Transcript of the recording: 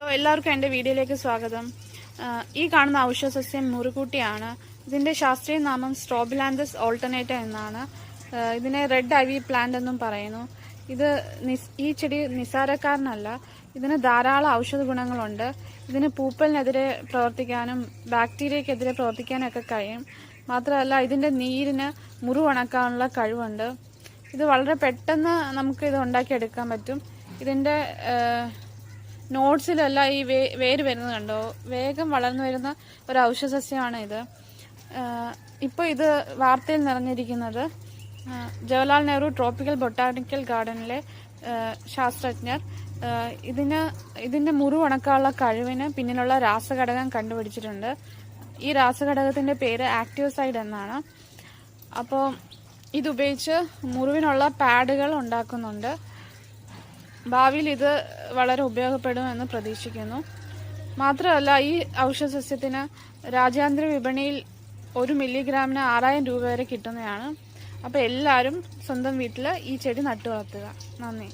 എല്ലാവർക്കും എന്റെ വീഡിയോയിലേക്ക് സ്വാഗതം. ഈ കാണുന്ന ഔഷധസസ്യം മുറുകൂട്ടിയാണ്. ഇതിന്റെ ശാസ്ത്രീയ നാമം സ്ട്രോബിലാൻഡസ് ഓൾട്ടർനേറ്റ എന്നാണ്. ഇതിനെ റെഡ് ഐവി പ്ലാന്റ് എന്നും പറയുന്നു. ഇത് ഈ ചെടി നിസാരക്കാരനല്ല ഇതിന് ധാരാളം ഔഷധ ഗുണങ്ങളുണ്ട്. ഇതിന് പൂപ്പലിനെതിരെ പ്രവർത്തിക്കാനും ബാക്ടീരിയക്കെതിരെ പ്രവർത്തിക്കാനൊക്കെ കഴിയും. മാത്രമല്ല ഇതിന്റെ നീരിന് മുറിവുണക്കാനുള്ള കഴിവുണ്ട്. ഇത് വളരെ പെട്ടെന്ന് നമുക്ക് ഇത് ഉണ്ടാക്കിയെടുക്കാൻ പറ്റും. ഇതിന്റെ ആ, നോട്ട്സിലെല്ലാം ഈ വേ വേര് വരുന്നത് കണ്ടോ? വേഗം വളർന്നു വരുന്ന ഒരു ഔഷധസസ്യമാണ് ഇത് ഇപ്പോൾ ഇത് വാർത്തയിൽ നിറഞ്ഞിരിക്കുന്നത് ജവഹർലാൽ നെഹ്റു ട്രോപ്പിക്കൽ ബൊട്ടാണിക്കൽ ഗാർഡനിലെ ശാസ്ത്രജ്ഞർ. ഇതിന് ഇതിന്റെ മുറിവുണക്കാനുള്ള കഴിവിന് പിന്നിലുള്ള രാസഘടകം കണ്ടുപിടിച്ചിട്ടുണ്ട്. ഈ രാസഘടകത്തിന്റെ പേര് ആക്ടിവസൈഡ് എന്നാണ്. അപ്പോൾ ഇതുപയോഗിച്ച് മുറിവിനുള്ള പാഡുകൾ ഉണ്ടാക്കുന്നുണ്ട്. ഭാവിയിൽ ഇത് വളരെ ഉപയോഗപ്പെടുമെന്ന് പ്രതീക്ഷിക്കുന്നു. മാത്രമല്ല ഈ ഔഷധസസ്യത്തിന് രാജ്യാന്തര വിപണിയിൽ ഒരു മില്ലിഗ്രാമിന് ആറായിരം രൂപ വരെ കിട്ടുന്നതാണ്. അപ്പോൾ എല്ലാവരും സ്വന്തം വീട്ടിൽ ഈ ചെടി നട്ടു വളർത്തുക നന്ദി.